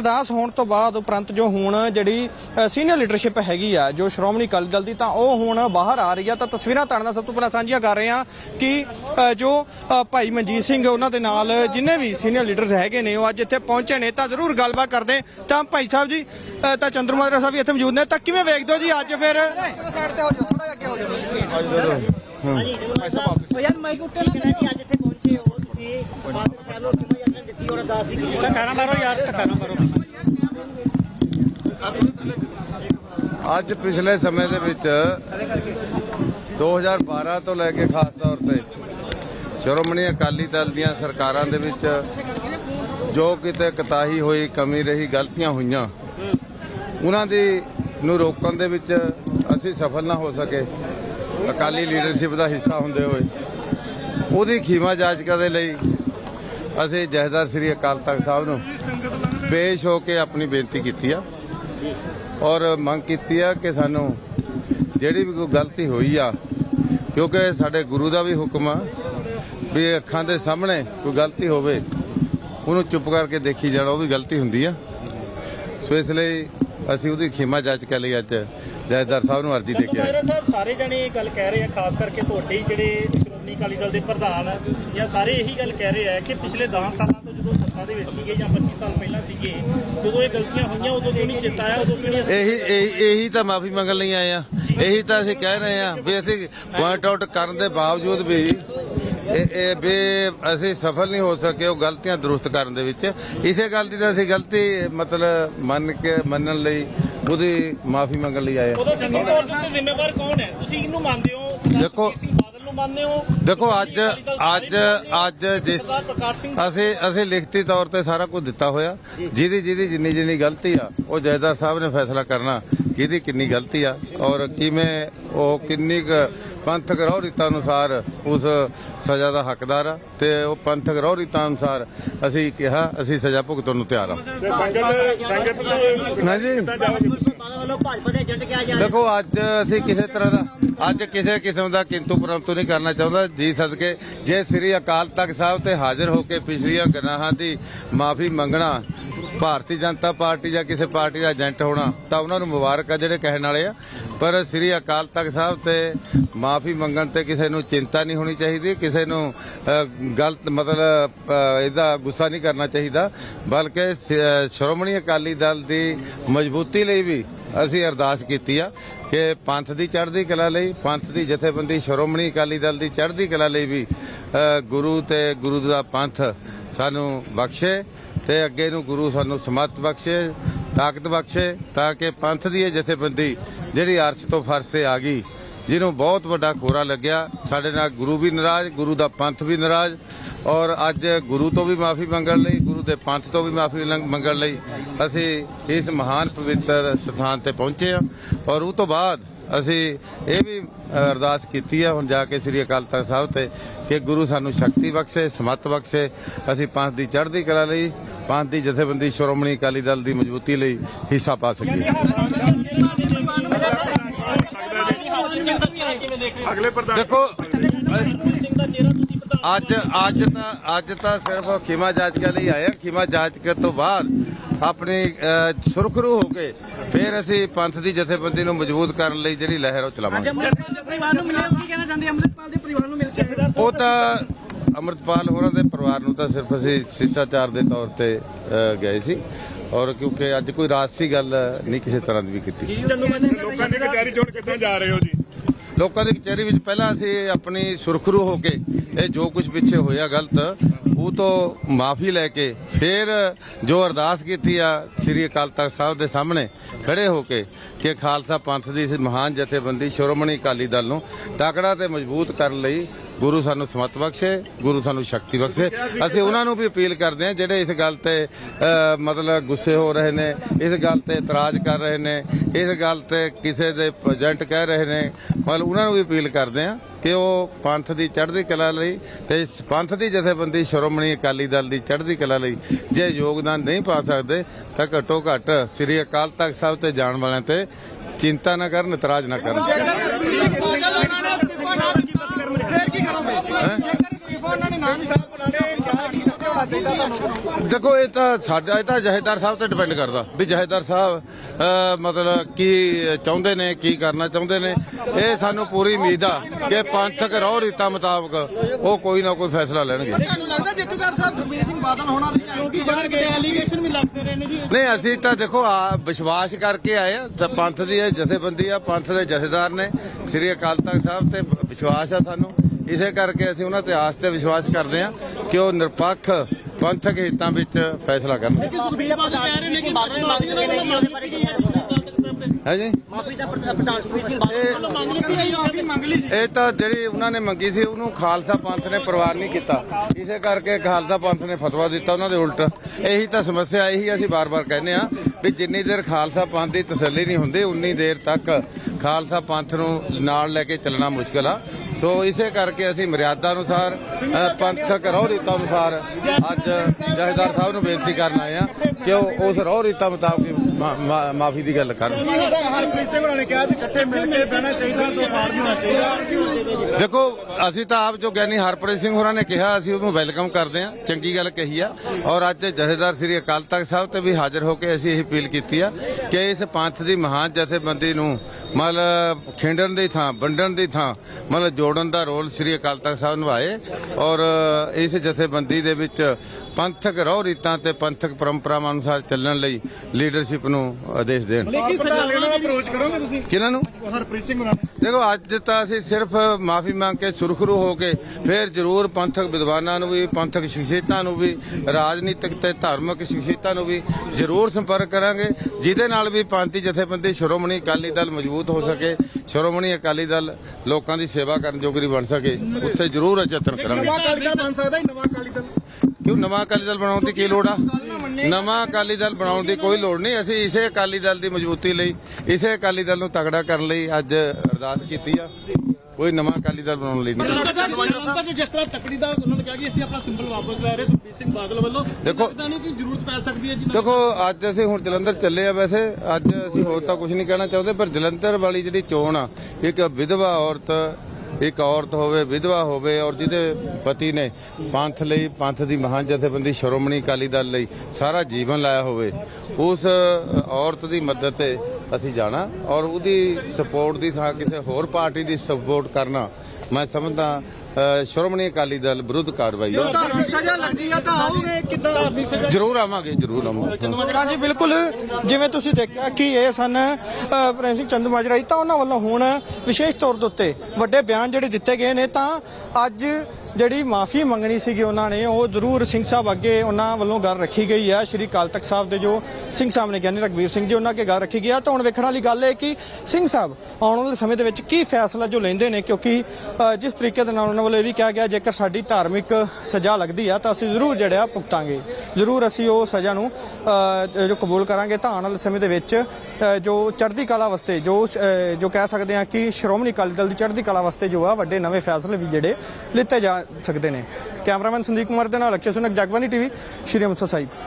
ਅਰਦਾਸ ਹੋਣ ਤੋਂ ਬਾਅਦ ਉਪਰੰਤ ਜੋ ਹੁਣ ਜਿਹੜੀ ਸੀਨੀਅਰ ਲੀਡਰਸ਼ਿਪ ਹੈਗੀ ਆ ਜੋ ਸ਼੍ਰੋਮਣੀ ਅਕਾਲੀ ਦਲ ਦੀ ਤਾਂ ਉਹ ਹੁਣ ਬਾਹਰ ਆ ਰਹੀ ਆ। ਤਾਂ ਤਸਵੀਰਾਂ ਤੁਹਾਡੇ ਨਾਲ ਸਭ ਤੋਂ ਪਹਿਲਾਂ ਸਾਂਝੀਆਂ ਕਰ ਰਹੇ ਆ ਕਿ ਜੋ ਭਾਈ ਮਨਜੀਤ ਸਿੰਘ ਉਹਨਾਂ ਦੇ ਨਾਲ ਜਿੰਨੇ ਵੀ ਸੀਨੀਅਰ ਲੀਡਰਸ ਹੈਗੇ ਨੇ ਉਹ ਅੱਜ ਇੱਥੇ ਪਹੁੰਚੇ ਨੇ। ਤਾਂ ਜ਼ਰੂਰ ਗੱਲਬਾਤ ਕਰਦੇ ਤਾਂ ਭਾਈ ਸਾਹਿਬ ਜੀ ਤਾਂ ਚੰਦਰਮਾਦਰਾ ਸਾਹਿਬ ਵੀ ਇੱਥੇ ਮੌਜੂਦ ਨੇ। ਤਾਂ ਕਿਵੇਂ ਵੇਖਦੇ ਹੋ ਜੀ ਅੱਜ ਫਿਰ? ਉਹ ਯਾਰ ਮਾਈਕ ਉੱਤੇ ਨਾ ਜੀ ਅੱਜ ਇੱਥੇ ਪਹੁੰਚੇ ਹੋ ਤੁਸੀਂ। ਬਾਤ ਕਰ ਲਓ ਕਿਵੇਂ ਯਾਰ ਦਿੱਤੀ ਔਰ ਅਰਦਾਸ ਵੀ ਕੀਤੀ ਧੱਕਾ ਮਾਰੋ ਯਾਰ ਧੱਕਾ ਮਾਰੋ ਅੱਜ ਪਿਛਲੇ ਸਮੇਂ ਦੇ ਵਿੱਚ 2012 ਤੋਂ ਲੈ ਕੇ ਖਾਸ ਤੌਰ ਤੇ ਸ਼੍ਰੋਮਣੀ ਅਕਾਲੀ ਦਲ ਦੀਆਂ ਸਰਕਾਰਾਂ ਦੇ ਵਿੱਚ ਜੋ ਕਿਤੇ ਕਤਾਹੀ ਹੋਈ, ਕਮੀ ਰਹੀ, ਗਲਤੀਆਂ ਹੋਈਆਂ, ਉਹਨਾਂ ਦੀ ਨੂੰ ਰੋਕਣ ਦੇ ਵਿੱਚ ਅਸੀਂ ਸਫਲ ਨਾ ਹੋ ਸਕੇ। ਅਕਾਲੀ ਲੀਡਰਸ਼ਿਪ ਦਾ ਹਿੱਸਾ ਹੁੰਦੇ ਹੋਏ। ਉਹਦੀ ਖੀਮਾ ਜਾਂਚ ਦੇ ਲਈ ਅਸੀਂ ਜਹਦਰ ਸ੍ਰੀ ਅਕਾਲ ਤਖਤ ਸਾਹਿਬ ਨੂੰ ਪੇਸ਼ ਹੋ ਕੇ ਆਪਣੀ ਬੇਨਤੀ ਕੀਤੀ ਆ ਔਰ ਮੰਗ ਕੀਤੀ ਆ ਕਿ ਸਾਨੂੰ ਜਿਹੜੀ ਵੀ ਕੋਈ ਗਲਤੀ ਹੋਈ ਆ, ਕਿਉਂਕਿ ਸਾਡੇ ਗੁਰੂ ਦਾ ਵੀ ਹੁਕਮ ਆ ਵੀ ਅੱਖਾਂ ਦੇ ਸਾਹਮਣੇ ਕੋਈ ਗਲਤੀ ਹੋਵੇ, ਉਹਨੂੰ ਚੁੱਪ ਕਰਕੇ ਦੇਖੀ ਜਾਣਾ, ਉਹ ਵੀ ਗਲਤੀ ਹੁੰਦੀ ਆ। ਸੋ ਇਸ ਲਈ ਅਸੀਂ ਉਹਦੀ ਖਿਮਾ ਜਾਂਚ ਕਰ ਲਈ ਅੱਜ ਜਾਇਦਾਰ ਸਾਹਿਬ ਨੂੰ ਅਰਜ਼ੀ ਦੇ ਕੇ ਆਏ। ਸਾਹਿਬ, ਸਾਰੇ ਜਣੇ ਇਹ ਗੱਲ ਕਹਿ ਰਹੇ ਆ, ਖਾਸ ਕਰਕੇ ਤੁਹਾਡੇ ਜਿਹੜੇ ਸ਼੍ਰੋਮਣੀ ਅਕਾਲੀ ਦਲ ਦੇ ਪ੍ਰਧਾਨ ਜਾਂ ਸਾਰੇ ਇਹੀ ਗੱਲ ਕਹਿ ਰਹੇ ਆ ਕਿ ਪਿਛਲੇ 10 ਸਾਲਾਂ ਤੋਂ ਜਦੋਂ ਸੱਤਾ ਦੇ ਵਿੱਚ ਸੀਗੇ ਜਾਂ 25 ਸਾਲ ਪਹਿਲਾਂ ਸੀਗੇ ਜਦੋਂ ਇਹ ਗਲਤੀਆਂ ਹੋਈਆਂ ਉਦੋਂ ਕਿਉਂ ਨਹੀਂ ਚੇਤਾ ਆਇਆ ਉਦੋਂ ਕਿਉਂ ਨਹੀਂ ਇਹੀ ਇਹੀ ਇਹੀ ਤਾਂ ਮਾਫੀ ਮੰਗਣ ਲਈ ਆਏ ਆ। ਇਹੀ ਤਾਂ ਅਸੀਂ ਕਹਿ ਰਹੇ ਆ ਵੀ ਅਸੀਂ ਪੁਆਇੰਟ ਆਊਟ ਕਰਨ ਦੇ ਬਾਵਜੂਦ ਵੀ ਇਹ ਇਹ ਵੀ ਅਸੀਂ ਸਫਲ ਨਹੀਂ ਹੋ ਸਕੇ ਉਹ ਗਲਤੀਆਂ ਦਰੁਸਤ ਕਰਨ ਦੇ ਵਿੱਚ। ਇਸੇ ਗੱਲ ਦੀ ਤਾਂ ਅਸੀਂ ਗਲਤੀ ਮਤਲਬ ਮੰਨ ਕੇ ਮੰਨਣ ਲਈ ਉਹਦੀ ਮਾਫੀ ਮੰਗਣ ਲਈ ਆਏ ਆ। ਉਹਦਾ ਸਿੱਧੀ ਤੌਰ ਤੇ ਜ਼ਿੰਮੇਵਾਰ ਕੌਣ ਹੈ? ਤੁਸੀਂ ਇਹਨੂੰ ਮੰਨਦੇ ਹੋ ਸਰਦਾਰ ਦੇਖੋ- ਸੁਖਬੀਰ ਸਿੰਘ ਬਾਦਲ ਨੂੰ ਮੰਨਦੇ ਹੋ? ਦੇਖੋ ਅੱਜ ਅੱਜ ਅੱਜ ਜਿਸ ਅਸੀਂ ਅਸੀਂ ਲਿਖਤੀ ਤੌਰ ਤੇ ਸਾਰਾ ਕੁਝ ਦਿੱਤਾ ਹੋਇਆ। ਜਿਹਦੀ ਜਿਹਦੀ ਜਿੰਨੀ ਜਿੰਨੀ ਗਲਤੀ ਆ ਉਹ ਜੈਦਾ ਸਾਹਿਬ ਨੇ ਫੈਸਲਾ ਕਰਨਾ। ਕਿਹਦੀ ਕਿੰਨੀ ਗਲਤੀ ਆ ਔਰ ਕਿਵੇਂ ਉਹ ਕਿੰਨੀ ਪੰਥਕ ਰਹੁ ਰੀਤਾਂ ਅਨੁਸਾਰ ਉਸ ਸਜ਼ਾ ਦਾ ਹੱਕਦਾਰ ਆ ਤੇ ਉਹ ਪੰਥਕ ਰਹੁ ਰੀਤਾਂ ਅਨੁਸਾਰ ਅਸੀਂ ਕਿਹਾ ਅਸੀਂ ਸਜ਼ਾ ਭੁਗਤਣ ਨੂੰ ਤਿਆਰ ਆ। ਜਾ ਦੇਖੋ ਅੱਜ ਅਸੀਂ ਕਿਸੇ ਤਰ੍ਹਾਂ ਦਾ ਅੱਜ ਕਿਸੇ ਕਿਸਮ ਦਾ ਕਿੰਤੂ ਪਰੰਤੂ ਨਹੀਂ ਕਰਨਾ ਚਾਹੁੰਦਾ। ਜੀ ਸਦਕੇ, ਜੇ ਸ੍ਰੀ ਅਕਾਲ ਤਖਤ ਸਾਹਿਬ ਤੇ ਹਾਜ਼ਰ ਹੋ ਕੇ ਪਿਛਲੀਆਂ ਗੁਨਾਹਾਂ ਦੀ ਮਾਫੀ ਮੰਗਣਾ ਭਾਰਤੀ ਜਨਤਾ ਪਾਰਟੀ ਜਾਂ ਕਿਸੇ ਪਾਰਟੀ ਦਾ ਏਜੰਟ ਹੋਣਾ ਤਾਂ ਉਹਨਾਂ ਨੂੰ ਮੁਬਾਰਕ ਆ ਜਿਹੜੇ ਕਹਿਣ ਵਾਲੇ ਆ। ਪਰ ਸ੍ਰੀ ਅਕਾਲ ਤਖਤ ਸਾਹਿਬ ਤੇ ਮਾਫੀ ਮੰਗਣ ਤੇ ਕਿਸੇ ਨੂੰ ਚਿੰਤਾ ਨਹੀਂ ਹੋਣੀ ਚਾਹੀਦੀ ਕਿਸੇ ਨੂੰ ਅ, ਗਲਤ ਮਤਲਬ ਅ, ਇਹਦਾ ਗੁੱਸਾ ਨਹੀਂ ਕਰਨਾ ਚਾਹੀਦਾ। ਬਲਕਿ ਸ- ਸ਼੍ਰੋਮਣੀ ਅਕਾਲੀ ਦਲ ਦੀ ਮਜ਼ਬੂਤੀ ਲਈ ਵੀ ਅਸੀਂ ਅਰਦਾਸ ਕੀਤੀ ਆ ਕਿ ਪੰਥ ਦੀ ਚੜ੍ਹਦੀ ਕਲਾ ਲਈ ਪੰਥ ਦੀ ਜਥੇਬੰਦੀ ਸ਼੍ਰੋਮਣੀ ਅਕਾਲੀ ਦਲ ਦੀ ਚੜ੍ਹਦੀ ਕਲਾ ਲਈ ਵੀ ਅ, ਗੁਰੂ ਤੇ ਗੁਰੂ ਦਾ ਪੰਥ ਸਾਨੂੰ ਬਖਸ਼ੇ। ਤੇ ਅੱਗੇ ਨੂੰ ਗੁਰੂ ਸਾਨੂੰ ਸਮਤ ਬਖਸ਼ੇ, ਤਾਕਤ ਬਖਸ਼ੇ, ਤਾਂ ਕਿ ਪੰਥ ਦੀ ਇਹ ਜਥੇਬੰਦੀ ਜਿਹੜੀ ਅਰਸ਼ ਤੋਂ ਫਰਸ 'ਤੇ ਆ ਗਈ, ਜਿਹਨੂੰ ਬਹੁਤ ਵੱਡਾ ਖੋਰਾ ਲੱਗਿਆ। ਸਾਡੇ ਨਾਲ ਗੁਰੂ ਵੀ ਨਾਰਾਜ਼, ਗੁਰੂ ਦਾ ਪੰਥ ਵੀ ਨਾਰਾਜ਼। ਔਰ ਅੱਜ ਗੁਰੂ ਤੋਂ ਵੀ ਮਾਫੀ ਮੰਗਣ ਲਈ, ਗੁਰੂ ਦੇ ਪੰਥ ਤੋਂ ਵੀ ਮਾਫੀ ਮੰਗਣ ਲਈ ਅਸੀਂ ਇਸ ਮਹਾਨ ਪਵਿੱਤਰ ਸਥਾਨ ਤੇ ਪਹੁੰਚੇ ਹਾਂ। ਔਰ ਉਹ ਤੋਂ ਬਾਅਦ ਅਸੀਂ ਇਹ ਵੀ ਅਰਦਾਸ ਕੀਤੀ ਹੈ ਹੁਣ ਜਾ ਕੇ ਸ੍ਰੀ ਅਕਾਲ ਤਖਤ ਸਾਹਿਬ ਤੇ ਕਿ ਗੁਰੂ ਸਾਨੂੰ ਸ਼ਕਤੀ ਬਖਸ਼ੇ ਸਮਤ ਬਖਸ਼ੇ। ਅਸੀਂ ਪੰਥ ਦੀ ਚੜ੍ਹਦੀ ਕਲਾ ਲਈ ਪੰਥ ਦੀ ਜਥੇਬੰਦੀ ਸ਼੍ਰੋਮਣੀ ਅਕਾਲੀ ਦਲ ਦੀ ਮਜ਼ਬੂਤੀ ਲਈ ਹਿੱਸਾ ਪਾ ਸਕੀਏ ਦੇਖੋ ਅੱਜ ਅੱਜ ਤਾਂ ਅੱਜ ਤਾਂ ਸਿਰਫ ਖਿਮਾ ਜਾਂਚ ਲਈ ਆਏ ਆ। ਖਿਮਾ ਜਾਂਚ ਕਰਨ ਤੋਂ ਬਾਅਦ ਆਪਣੀ ਸੁਰਖਰੂ ਹੋ ਕੇ ਫਿਰ ਅਸੀਂ ਪੰਥ ਦੀ ਜਥੇਬੰਦੀ ਨੂੰ ਮਜ਼ਬੂਤ ਕਰਨ ਲਈ ਜਿਹੜੀ ਲਹਿਰ ਉਹ ਚਲਾਵਾਂਗੇ। ਅੰਮ੍ਰਿਤਪਾਲ ਦੇ ਪਰਿਵਾਰ ਨੂੰ ਮਿਲਿਆ ਕੀ ਕਹਿਣਾ ਚਾਹੁੰਦੇ ਅੰਮ੍ਰਿਤਪਾਲ ਦੇ ਪਰਿਵਾਰ ਨੂੰ ਮਿਲ ਕੇ ਉਹ ਤਾਂ ਅਮਰਤਪਾਲ ਹੋਰਾਂ ਦੇ ਪਰਿਵਾਰ ਨੂੰ ਤਾਂ ਸਿਰਫ ਅਸੀਂ ਸ਼ਿਸ਼ਟਾਚਾਰ ਦੇ ਤੌਰ ਤੇ ਗਏ ਸੀ। ਔਰ ਕਿਉਂਕਿ ਅੱਜ ਕੋਈ ਰਾਜਸੀ ਗੱਲ ਨਹੀਂ ਕਿਸੇ ਤਰ੍ਹਾਂ ਦੀ ਵੀ ਕੀਤੀ। ਲੋਕਾਂ ਦੀ ਕਚਹਿਰੀ ਚੋਣ ਕਿੱਦਾਂ ਜਾ ਰਹੇ ਹੋ ਜੀ? ਲੋਕਾਂ ਦੀ ਕਚਹਿਰੀ ਵਿੱਚ ਪਹਿਲਾਂ ਅਸੀਂ ਆਪਣੀ ਸੁਰਖਰੂ ਹੋ ਕੇ ਇਹ ਜੋ ਕੁਝ ਪਿੱਛੇ ਹੋਇਆ ਗਲਤ ਉਹ ਤੋਂ ਮਾਫੀ ਲੈ ਕੇ ਫਿਰ ਜੋ ਅਰਦਾਸ ਕੀਤੀ ਆ ਸ੍ਰੀ ਅਕਾਲ ਤਖਤ ਸਾਹਿਬ ਦੇ ਸਾਹਮਣੇ ਖੜੇ ਹੋ ਕੇ ਕਿ ਖਾਲਸਾ ਪੰਥ ਦੀ ਇਸ ਮਹਾਨ ਜਥੇਬੰਦੀ ਸ਼੍ਰੋਮਣੀ ਅਕਾਲੀ ਦਲ ਨੂੰ ਤਕੜਾ ਤੇ ਮਜ਼ਬੂਤ ਕਰਨ ਲਈ ਗੁਰੂ ਸਾਨੂੰ ਸਮਤ ਬਖਸ਼ੇ, ਗੁਰੂ ਸਾਨੂੰ ਸ਼ਕਤੀ ਬਖਸ਼ੇ। ਅਸੀਂ ਉਹਨਾਂ ਨੂੰ ਵੀ ਅਪੀਲ ਕਰਦੇ ਹਾਂ, ਜਿਹੜੇ ਇਸ ਗੱਲ ਤੇ ਮਤਲਬ ਗੁੱਸੇ ਹੋ ਰਹੇ ਨੇ, ਇਸ ਗੱਲ ਤੇ ਇਤਰਾਜ਼ ਕਰ ਰਹੇ ਨੇ, ਇਸ ਗੱਲ ਤੇ ਕਿਸੇ ਦੇ ਏਜੰਟ ਕਹਿ ਰਹੇ ਨੇ, ਮਤਲਬ ਉਹਨਾਂ ਨੂੰ ਵੀ ਅਪੀਲ ਕਰਦੇ ਹਾਂ ਕਿ ਉਹ ਪੰਥ ਦੀ ਚੜ੍ਹਦੀ ਕਲਾ ਲਈ ਤੇ ਪੰਥ ਦੀ ਜਥੇਬੰਦੀ ਸ਼੍ਰੋਮਣੀ ਅਕਾਲੀ ਦਲ ਦੀ ਚੜ੍ਹਦੀ ਕਲਾ ਲਈ ਜੇ ਯੋਗਦਾਨ ਨਹੀਂ ਪਾ ਸਕਦੇ, ਤਾਂ ਘੱਟੋ ਘੱਟ ਸ੍ਰੀ ਅਕਾਲ ਤਖਤ ਸਾਹਿਬ ਤੇ ਜਾਣ ਵਾਲਿਆਂ ਤੇ ਚਿੰਤਾ ਨਾ ਕਰਨ, ਇਤਰਾਜ਼ ਨਾ ਕਰਨ ਹੋਣਾ ਚਾਹੀਦਾ ਤੁਹਾਨੂੰ ਦੇਖੋ ਇਹ ਤਾਂ ਸਾਡਾ ਇਹ ਤਾਂ ਜਹੇਦਾਰ ਸਾਹਿਬ ਤੇ ਡਿਪੈਂਡ ਕਰਦਾ ਵੀ ਜਹੇਦਾਰ ਸਾਹਿਬ ਮਤਲਬ ਕੀ ਚਾਹੁੰਦੇ ਨੇ ਕੀ ਕਰਨਾ ਚਾਹੁੰਦੇ ਨੇ। ਇਹ ਸਾਨੂੰ ਪੂਰੀ ਉਮੀਦ ਆ ਕਿ ਪੰਥਕ ਰਹੁ ਰੀਤਾਂ ਮੁਤਾਬਕ ਉਹ ਕੋਈ ਨਾ ਕੋਈ ਫੈਸਲਾ ਲੈਣਗੇ। ਤੁਹਾਨੂੰ ਲੱਗਦਾ ਜਥੇਦਾਰ ਸਾਹਿਬ ਸੁਖਬੀਰ ਸਿੰਘ ਬਾਦਲ ਹੋਣਾ ਦੇ ਕਿਉਂਕਿ ਜਾਣ ਕੇ ਐਲੀਗੇਸ਼ਨ ਵੀ ਲੱਗਦੇ ਰਹੇ ਨੇ ਜੀ? ਨਹੀਂ ਅਸੀਂ ਤਾਂ ਦੇਖੋ ਆ ਵਿਸ਼ਵਾਸ ਕਰਕੇ ਆਏ ਆ। ਤਾਂ ਪੰਥ ਦੀ ਇਹ ਜਥੇਬੰਦੀ ਆ ਪੰਥ ਦੇ ਜਥੇਦਾਰ ਨੇ। ਸ੍ਰੀ ਅਕਾਲ ਤਖਤ ਸਾਹਿਬ ਤੇ ਵਿਸ਼ਵਾਸ ਆ ਸਾਨੂੰ। ਇਸੇ ਕਰਕੇ ਅਸੀਂ ਉਹਨਾਂ ਤੇ ਆਸ ਤੇ ਵਿਸ਼ਵਾਸ ਕਰਦੇ ਆ ਕਿ ਉਹ ਨਿਰਪੱਖ ਪੰਥਕ ਹਿੱਤਾਂ ਵਿੱਚ ਫੈਸਲਾ ਕਰਨਗੇ। ਸੁਖਬੀਰ ਬਾਦਲ ਕਹਿ ਰਹੇ ਨੇ ਕਿ ਬਾਦਲ ਮੰਗ ਰਹੇ ਨੇ ਜੀ ਉਹਦੇ ਬਾਰੇ ਕੀ ਹੈ ਜੀ? ਮਾਫੀ ਦਾ ਪ੍ਰਧਾਨ ਸੁਖਬੀਰ ਸਿੰਘ ਬਾਦਲ ਵੱਲੋਂ ਮੰਗ ਲਈ ਸੀ ਮਾਫੀ ਮੰਗ ਲਈ ਸੀ। ਇਹ ਤਾਂ ਜਿਹੜੀ ਉਹਨਾਂ ਨੇ ਮੰਗੀ ਸੀ ਉਹਨੂੰ ਖਾਲਸਾ ਪੰਥ ਨੇ ਪ੍ਰਵਾਨ ਨਹੀਂ ਕੀਤਾ। ਇਸੇ ਕਰਕੇ ਖਾਲਸਾ ਪੰਥ ਨੇ ਫਤਵਾ ਦਿੱਤਾ ਉਹਨਾਂ ਦੇ ਉਲਟ। ਇਹੀ ਤਾਂ ਸਮੱਸਿਆ ਇਹੀ ਅਸੀਂ ਬਾਰ-ਬਾਰ ਕਹਿੰਦੇ ਆ ਵੀ ਜਿੰਨੀ ਦੇਰ ਖਾਲਸਾ ਪੰਥ ਦੀ ਤਸੱਲੀ ਨਹੀਂ ਹੁੰਦੀ ਉਨੀ ਦੇਰ ਤੱਕ ਖਾਲਸਾ ਪੰਥ ਨੂੰ ਨਾਲ ਲੈ ਕੇ ਚੱਲਣਾ ਮੁਸ਼ਕਲ ਆ। ਸੋ ਇਸੇ ਕਰਕੇ ਅਸੀਂ ਮਰਿਆਦਾ ਅਨੁਸਾਰ ਪੰਥਕ ਰਹੁ ਰੀਤਾਂ ਅਨੁਸਾਰ ਅੱਜ ਜਹੇਦਾਰ ਸਾਹਿਬ ਨੂੰ ਬੇਨਤੀ ਕਰਨ ਆਏ ਆ ਕਿ ਉਹ ਉਸ ਰਹੁ ਰੀਤਾਂ ਮੁਤਾਬਕ ਮਾਫੀ ਦੀ ਗੱਲ ਕਰਨ ਹਰਪ੍ਰੀਤ ਸਿੰਘ ਹੋਰਾਂ ਨੇ ਕਿਹਾ ਵੀ ਇਕੱਠੇ ਮਿਲ ਕੇ ਬਹਿਣਾ ਚਾਹੀਦਾ ਦੋ ਹਾਰ ਨਹੀਂ ਹੋਣਾ ਚਾਹੀਦਾ। ਦੇਖੋ ਅਸੀਂ ਤਾਂ ਆਪ ਜੋ ਗਿਆਨੀ ਹਰਪ੍ਰੀਤ ਸਿੰਘ ਹੋਰਾਂ ਨੇ ਕਿਹਾ ਅਸੀਂ ਉਹਨੂੰ ਵੈਲਕਮ ਕਰਦੇ ਹਾਂ। ਚੰਗੀ ਗੱਲ ਕਹੀ ਆ। ਔਰ ਅੱਜ ਜਥੇਦਾਰ ਸ੍ਰੀ ਅਕਾਲ ਤਖਤ ਸਾਹਿਬ ਤੇ ਵੀ ਹਾਜ਼ਰ ਹੋ ਕੇ ਅਸੀਂ ਇਹ ਅਪੀਲ ਕੀਤੀ ਆ ਕਿ ਇਸ ਪੰਥ ਦੀ ਮਹਾਨ ਜਥੇਬੰਦੀ ਨੂੰ ਮਤਲਬ ਖੇਡਣ ਦੀ ਥਾਂ ਵੰਡਣ ਦੀ ਥਾਂ ਮਤਲਬ ਜੋੜਨ ਦਾ ਰੋਲ ਸ੍ਰੀ ਅਕਾਲ ਤਖਤ ਸਾਹਿਬ ਨਿਭਾਏ। ਔਰ ਇਸ ਜਥੇਬੰਦੀ ਦੇ ਵਿੱਚ ਪੰਥਕ ਰਹੁ ਰੀਤਾਂ ਤੇ ਪੰਥਕ ਪਰੰਪਰਾਵਾਂ ਅਨੁਸਾਰ ਚੱਲਣ ਲਈ ਲੀਡਰਸ਼ਿਪ ਨੂੰ ਆਦੇਸ਼ ਦੇਣ। ਲੇਕਿਨ ਸਜਾਣੇ ਨਾਲ ਅਪਰੋਚ ਕਰੋਗੇ ਤੁਸੀਂ? ਕਿਹਨਾਂ ਨੂੰ? ਹਰਪ੍ਰੀਤ ਸਿੰਘ ਨੇ। ਦੇਖੋ ਅੱਜ ਤਾਂ ਅਸੀਂ ਸਿਰਫ ਮਾਫੀ ਮੰਗ ਕੇ ਸੁਰਖਰੂ ਹੋ ਕੇ ਫਿਰ ਜ਼ਰੂਰ ਪੰਥਕ ਵਿਦਵਾਨਾਂ ਨੂੰ ਵੀ ਪੰਥਕ ਸ਼ਖਸੀਅਤਾਂ ਨੂੰ ਵੀ ਰਾਜਨੀਤਿਕ ਤੇ ਧਾਰਮਿਕ ਸ਼ਖਸੀਅਤਾਂ ਨੂੰ ਵੀ ਜ਼ਰੂਰ ਸੰਪਰਕ ਕਰਾਂਗੇ ਜਿਹਦੇ ਨਾਲ ਵੀ ਪੰਥੀ ਜਥੇਬੰਦੀ ਸ਼੍ਰੋਮਣੀ ਅਕਾਲੀ ਦਲ ਮਜ਼ਬੂਤ ਹੋ ਸਕੇ ਸ਼੍ਰੋਮਣੀ ਅਕਾਲੀ ਦਲ ਲੋਕਾਂ ਦੀ ਸੇਵਾ ਕਰਨ ਜੋਗਰੀ ਬਣ ਸਕੇ ਉੱਥੇ ਜ਼ਰੂਰ ਯਤਨ ਕਰਾਂਗੇ। ਨਵਾਂ ਅਕਾਲੀ ਦਲ ਬਣ ਸਕਦਾ ਹੈ ਨਵਾਂ ਅਕਾਲੀ ਦਲ। ਕਿਉਂ ਨਵਾਂ ਅਕਾਲੀ ਦਲ ਬਣਾਉਣ ਦੀ ਕੀ ਲੋੜ ਆ? ਨਵਾਂ ਅਕਾਲੀ ਦਲ ਬਣਾਉਣ ਦੀ ਕੋਈ ਲੋੜ ਨਹੀਂ। ਅਸੀਂ ਇਸੇ ਅਕਾਲੀ ਦਲ ਦੀ ਮਜ਼ਬੂਤੀ ਲਈ ਇਸੇ ਅਕਾਲੀ ਦਲ ਨੂੰ ਤਗੜਾ ਕਰਨ ਲਈ ਅੱਜ ਅਰਦਾਸ ਕੀਤੀ ਆ। ਕੋਈ ਨਵਾਂ ਅਕਾਲੀ ਦਲ ਬਣਾਉਣ ਲਈ ਨਹੀਂ। ਲੱਗਦਾ ਜਿਸ ਤਰ੍ਹਾਂ ਤਕੜੀ ਦਾ ਉਹਨਾਂ ਨੇ ਕਿਹਾ ਕਿ ਅਸੀਂ ਆਪਣਾ ਸਿੰਬਲ ਵਾਪਸ ਲੈ ਰਹੇ ਸੁਖਬੀਰ ਸਿੰਘ ਬਾਦਲ ਵੱਲੋਂ। ਦੇਖੋ- ਨਹੀਂ ਕਿ ਜ਼ਰੂਰਤ ਪੈ ਸਕਦੀ ਹੈ ਦੇਖੋ ਅੱਜ ਅਸੀਂ ਹੁਣ ਜਲੰਧਰ ਚੱਲੇ ਆ ਵੈਸੇ। ਅੱਜ ਅਸੀਂ ਹੋਰ ਤਾਂ ਕੁਝ ਨਹੀਂ ਕਹਿਣਾ ਚਾਹੁੰਦੇ ਪਰ ਜਲੰਧਰ ਵਾਲੀ ਜਿਹੜੀ ਚੋਣ ਆ ਇੱਕ ਵਿਧਵਾ ਔਰਤ ਇੱਕ ਔਰਤ ਹੋਵੇ, ਵਿਧਵਾ ਹੋਵੇ ਔਰ ਜਿਹਦੇ ਪਤੀ ਨੇ ਪੰਥ ਲਈ, ਪੰਥ ਦੀ ਮਹਾਨ ਜਥੇਬੰਦੀ ਸ਼੍ਰੋਮਣੀ ਅਕਾਲੀ ਦਲ ਲਈ ਸਾਰਾ ਜੀਵਨ ਲਾਇਆ ਹੋਵੇ, ਉਸ ਔਰਤ ਦੀ ਮਦਦ ਤੇ ਅਸੀਂ ਜਾਣਾ ਔਰ ਉਹਦੀ ਸਪੋਰਟ ਦੀ ਥਾਂ ਕਿਸੇ ਹੋਰ ਪਾਰਟੀ ਦੀ ਸਪੋਰਟ ਕਰਨਾ। ਮੈਂ ਸਮਝਦਾ ਸ਼੍ਰੋਮਣੀ ਅਕਾਲੀ ਦਲ ਵਿਰੁੱਧ ਕਾਰਵਾਈ ਹੈ ਧਾਰਮਿਕ ਸਜ਼ਾ ਲੱਗਦੀ ਆ ਤਾਂ ਆਓਗੇ ਕਿੱਦਾਂ? ਜ਼ਰੂਰ ਆਵਾਂਗੇ ਜ਼ਰੂਰ ਆਵਾਂਗੇ। ਹਾਂਜੀ ਬਿਲਕੁਲ ਜਿਵੇਂ ਤੁਸੀਂ ਦੇਖਿਆ ਕਿ ਇਹ ਸਨ ਪ੍ਰੇਮ ਸਿੰਘ ਚੰਦੂ ਮਾਜਰਾ ਜੀ ਤਾਂ ਉਹਨਾਂ ਵੱਲੋਂ ਹੁਣ ਵਿਸ਼ੇਸ਼ ਤੌਰ ਦੇ ਉੱਤੇ ਵੱਡੇ ਬਿਆਨ ਜਿਹੜੇ ਦਿੱਤੇ ਗਏ ਨੇ ਤਾਂ ਅੱਜ ਜਿਹੜੀ ਮਾਫੀ ਮੰਗਣੀ ਸੀਗੀ ਉਹਨਾਂ ਨੇ ਉਹ ਜ਼ਰੂਰ ਸਿੰਘ ਸਾਹਿਬ ਅੱਗੇ ਉਹਨਾਂ ਵੱਲੋਂ ਗੱਲ ਰੱਖੀ ਗਈ ਹੈ ਸ਼੍ਰੀ ਅਕਾਲ ਤਖਤ ਸਾਹਿਬ ਦੇ ਜੋ ਸਿੰਘ ਸਾਹਿਬ ਨੇ ਗਿਆਨੀ ਰਘਵੀਰ ਸਿੰਘ ਜੀ ਉਹਨਾਂ ਅੱਗੇ ਗੱਲ ਰੱਖੀ ਗਈ ਹੈ ਤਾਂ ਹੁਣ ਵੇਖਣ ਵਾਲੀ ਗੱਲ ਹੈ ਕਿ ਸਿੰਘ ਸਾਹਿਬ ਆਉਣ ਵਾਲੇ ਸਮੇਂ ਦੇ ਵਿੱਚ ਕੀ ਫੈਸਲਾ ਜੋ ਲੈਂਦੇ ਨੇ ਕਿਉਂਕਿ ਜਿਸ ਤਰੀਕੇ ਦੇ ਨਾਲ ਉਹਨਾਂ ਵੱਲੋਂ ਇਹ ਵੀ ਕਿਹਾ ਗਿਆ, ਜੇਕਰ ਸਾਡੀ ਧਾਰਮਿਕ ਸਜ਼ਾ ਲੱਗਦੀ ਆ, ਤਾਂ ਅਸੀਂ ਜ਼ਰੂਰ ਜਿਹੜਾ ਭੁਗਤਾਂਗੇ। ਜ਼ਰੂਰ ਅਸੀਂ ਉਹ ਸਜ਼ਾ ਨੂੰ ਜੋ ਕਬੂਲ ਕਰਾਂਗੇ ਤਾਂ ਆਉਣ ਵਾਲੇ ਸਮੇਂ ਦੇ ਵਿੱਚ ਜੋ ਚੜ੍ਹਦੀ ਕਲਾ ਵਾਸਤੇ, ਜੋ ਜੋ ਕਹਿ ਸਕਦੇ ਆ ਕਿ ਸ਼੍ਰੋਮਣੀ ਅਕਾਲੀ ਦਲ ਦੀ ਚੜ੍ਹਦੀ ਕਲਾ ਵਾਸਤੇ ਜੋ ਆ, ਵੱਡੇ ਨਵੇਂ ਫੈਸਲੇ ਵੀ ਜਿਹੜੇ ਲਿੱਤੇ ਜਾ ਸਕਦੇ ਨੇ। ਕੈਮਰਾਮੈਨ ਸੰਦੀਪ ਕੁਮਾਰ ਦੇ ਨਾਲ ਅਕਸ਼ੇ ਸੁਨਕ ਜਗਬਾਨੀ ਟੀਵੀ, ਸ਼੍ਰੀ ਅੰਮ੍ਰਿਤਸਰ ਸਾਹਿਬ।